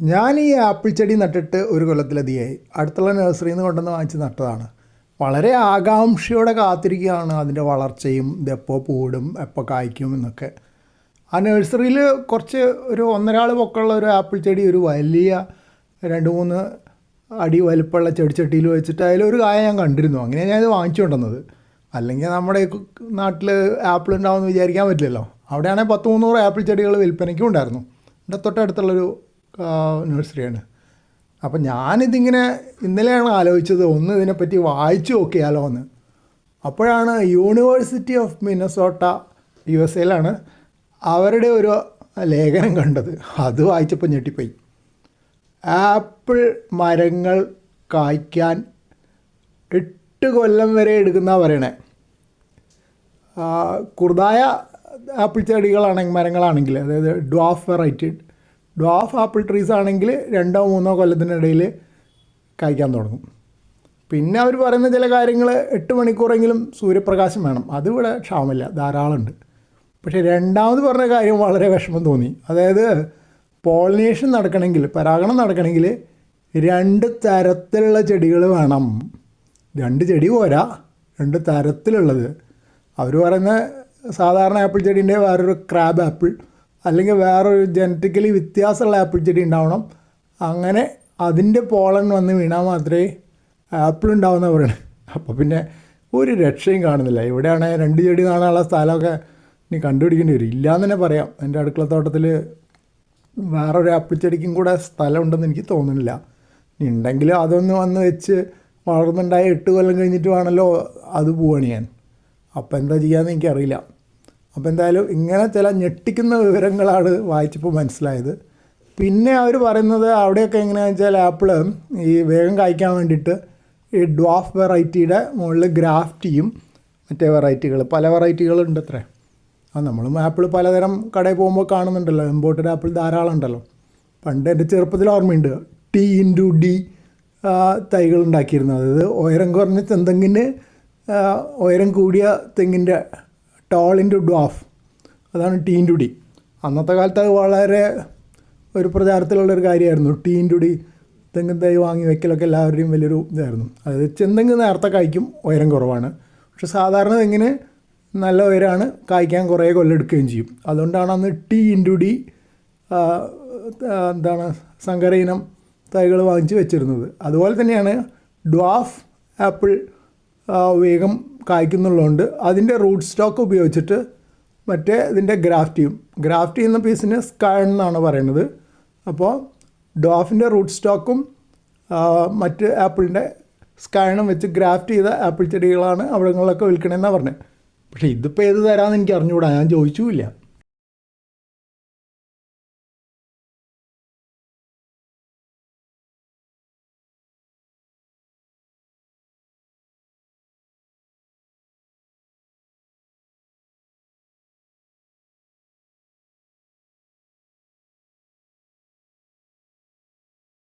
ഞാൻ ഈ ആപ്പിൾ ചെടി നട്ടിട്ട് ഒരു കൊല്ലത്തിലധികമായി അടുത്തുള്ള നഴ്സറിയിൽ നിന്ന് കൊണ്ടുവന്ന് വാങ്ങിച്ച് നട്ടതാണ്. വളരെ ആകാംക്ഷയോടെ കാത്തിരിക്കുകയാണ് അതിന്റെ വളർച്ചയും ഇതെപ്പോൾ പൂടും എപ്പോൾ കായ്ക്കും എന്നൊക്കെ. ആ നഴ്സറിയിൽ കുറച്ച് ഒരു ഒന്നരാൾ പൊക്കമുള്ള ഒരു ആപ്പിൾ ചെടി ഒരു വലിയ രണ്ട് മൂന്ന് അടി വലിപ്പമുള്ള ചെടിച്ചട്ടിയിൽ വെച്ചിട്ട് അതിലൊരു കായ ഞാൻ കണ്ടിരുന്നു. അങ്ങനെ ഞാൻ ഇത് വാങ്ങിച്ചു കൊണ്ടുവന്നത്. അല്ലെങ്കിൽ നമ്മുടെ നാട്ടിൽ ആപ്പിൾ ഉണ്ടാവുമെന്ന് വിചാരിക്കാൻ പറ്റില്ലല്ലോ. അവിടെയാണെങ്കിൽ പത്ത് മുന്നൂറ് ആപ്പിൾ ചെടികൾ വിൽപ്പനയ്ക്കും ഉണ്ടായിരുന്നു. ഇവിടെ തൊട്ടടുത്തുള്ളൊരു നഴ്സറിയാണ്. അപ്പം ഞാനിതിങ്ങനെ ഇന്നലെയാണ് ആലോചിച്ചത് ഒന്ന് ഇതിനെപ്പറ്റി വായിച്ചു നോക്കിയാലോ എന്ന് അപ്പോഴാണ് university of Minnesota U S എയിലാണ് അവരുടെ ഒരു ലേഖനം കണ്ടത്. അത് വായിച്ചപ്പോൾ ഞെട്ടിപ്പോയി. ആപ്പിൾ മരങ്ങൾ കായ്ക്കാൻ എട്ട് കൊല്ലം വരെ എടുക്കുന്ന പറയണേ. കുറുതായ ആപ്പിൾ ചെടികളാണെങ്കിൽ മരങ്ങളാണെങ്കിൽ അതായത് dwarf variety dwarf apple trees ആണെങ്കിൽ രണ്ടോ മൂന്നോ കൊല്ലത്തിനിടയിൽ കായ്ക്കാൻ തുടങ്ങും. പിന്നെ അവർ പറയുന്ന ചില കാര്യങ്ങൾ എട്ട് മണിക്കൂറെങ്കിലും സൂര്യപ്രകാശം വേണം. അതിവിടെ ക്ഷാമമില്ല ധാരാളമുണ്ട്. പക്ഷേ രണ്ടാമത് പറഞ്ഞ കാര്യം വളരെ വിഷമം തോന്നി. അതായത് പോളിനേഷൻ നടക്കണമെങ്കിൽ പരാഗണം നടക്കണമെങ്കിൽ രണ്ട് തരത്തിലുള്ള ചെടികൾ വേണം. രണ്ട് ചെടി പോരാ രണ്ട് തരത്തിലുള്ളത്. അവർ പറയുന്ന സാധാരണ ആപ്പിൾ ചെടീന്റെ വേറൊരു ക്രാബ് ആപ്പിൾ അല്ലെങ്കിൽ വേറൊരു ജനറ്റിക്കലി വ്യത്യാസമുള്ള ആപ്പിൾ ചെടി ഉണ്ടാവണം. അങ്ങനെ അതിന്റെ പോളൻ വന്ന് വീണാൽ മാത്രമേ ആപ്പിൾ ഉണ്ടാവുന്ന പറയണേ. അപ്പോൾ പിന്നെ ഒരു രക്ഷയും കാണുന്നില്ല. ഇവിടെയാണ് രണ്ട് ചെടി കാണാനുള്ള സ്ഥലമൊക്കെ ഇനി കണ്ടുപിടിക്കേണ്ടി വരും. ഇല്ലയെന്ന് തന്നെ പറയാം. എന്റെ അടുക്കള തോട്ടത്തിൽ വേറൊരു ആപ്പിൾ ചെടിക്കും കൂടെ സ്ഥലമുണ്ടെന്ന് എനിക്ക് തോന്നുന്നില്ല. ഇനി ഉണ്ടെങ്കിൽ അതൊന്ന് വന്ന് വെച്ച് വളർന്നുണ്ടായ എട്ട് കൊല്ലം കഴിഞ്ഞിട്ട് വേണമല്ലോ അത് പോവാണ് ഞാൻ. അപ്പോൾ എന്താ ചെയ്യാമെന്ന് എനിക്കറിയില്ല. അപ്പോൾ എന്തായാലും ഇങ്ങനെ ചില ഞെട്ടിക്കുന്ന വിവരങ്ങളാണ് വായിച്ചപ്പോൾ മനസ്സിലായത്. പിന്നെ അവർ പറയുന്നത് അവിടെയൊക്കെ എങ്ങനെയാണെന്ന് വെച്ചാൽ ആപ്പിൾ ഈ വേഗം കായ്ക്കാൻ വേണ്ടിയിട്ട് ഈ ഡ്വാഫ് വെറൈറ്റിയുടെ മുകളിൽ ഗ്രാഫ്റ്റ് ചെയ്യും മറ്റേ വെറൈറ്റികൾ പല വെറൈറ്റികളുണ്ട് അത്രേ ആ നമ്മളും ആപ്പിൾ പലതരം കടയിൽ പോകുമ്പോൾ കാണുന്നുണ്ടല്ലോ ഇമ്പോർട്ടഡ് ആപ്പിൾ ധാരാളം ഉണ്ടല്ലോ. പണ്ട് എന്റെ ചെറുപ്പത്തിൽ ഓർമ്മയുണ്ട് ടി ഇന്റു ഡി തൈകൾ ഉണ്ടാക്കിയിരുന്നു അതായത് ഉയരം കുറഞ്ഞ ചെന്തെങ്ങിന് ഉയരം കൂടിയ തെങ്ങിന്റെ ടോൾ ഇന്റു ഡ്വാഫ് അതാണ് ടീൻ ടു ഡി അന്നത്തെ കാലത്ത് അത് വളരെ ഒരു പ്രചാരത്തിലുള്ളൊരു കാര്യമായിരുന്നു. ടീൻ ടു ഡി തെങ്ങും തൈ വാങ്ങി വെക്കലൊക്കെ എല്ലാവരുടെയും വലിയൊരു ഇതായിരുന്നു. അതായത് ചെന്തെങ്ങ് നേരത്തെ കായ്ക്കും ഉയരം കുറവാണ്. പക്ഷെ സാധാരണ തെങ്ങിന് നല്ല ഉയരമാണ് കായ്ക്കാൻ കുറേ കൊല്ലം എടുക്കുകയും ചെയ്യും. അതുകൊണ്ടാണ് അന്ന് ടീ ഇന്റു ഡി എന്താണ് സങ്കര ഇനം തൈകൾ വാങ്ങിച്ച് വെച്ചിരുന്നത്. അതുപോലെ തന്നെയാണ് ഡ്വാഫ് ആപ്പിൾ വേഗം കായ്ക്കുന്നുള്ളതുകൊണ്ട് അതിന്റെ റൂട്ട് സ്റ്റോക്ക് ഉപയോഗിച്ചിട്ട് മറ്റേ ഇതിന്റെ ഗ്രാഫ്റ്റ് ചെയ്യും ഗ്രാഫ്റ്റ് ചെയ്യുന്ന പീസിന് സ്കൈൺ എന്നാണ് പറയുന്നത്. അപ്പോൾ ഡോഫിന്റെ റൂട്ട് സ്റ്റോക്കും മറ്റ് ആപ്പിളിന്റെ സ്കൈണും വെച്ച് ഗ്രാഫ്റ്റ് ചെയ്ത ആപ്പിൾ ചെടികളാണ് അവിടങ്ങളിലൊക്കെ വിൽക്കണമെന്നാണ് പറഞ്ഞത് പക്ഷേ ഇതിപ്പോൾ ഏത് തരാമെന്ന് എനിക്ക് അറിഞ്ഞുകൂടാ ഞാൻ ചോദിച്ചുമില്ല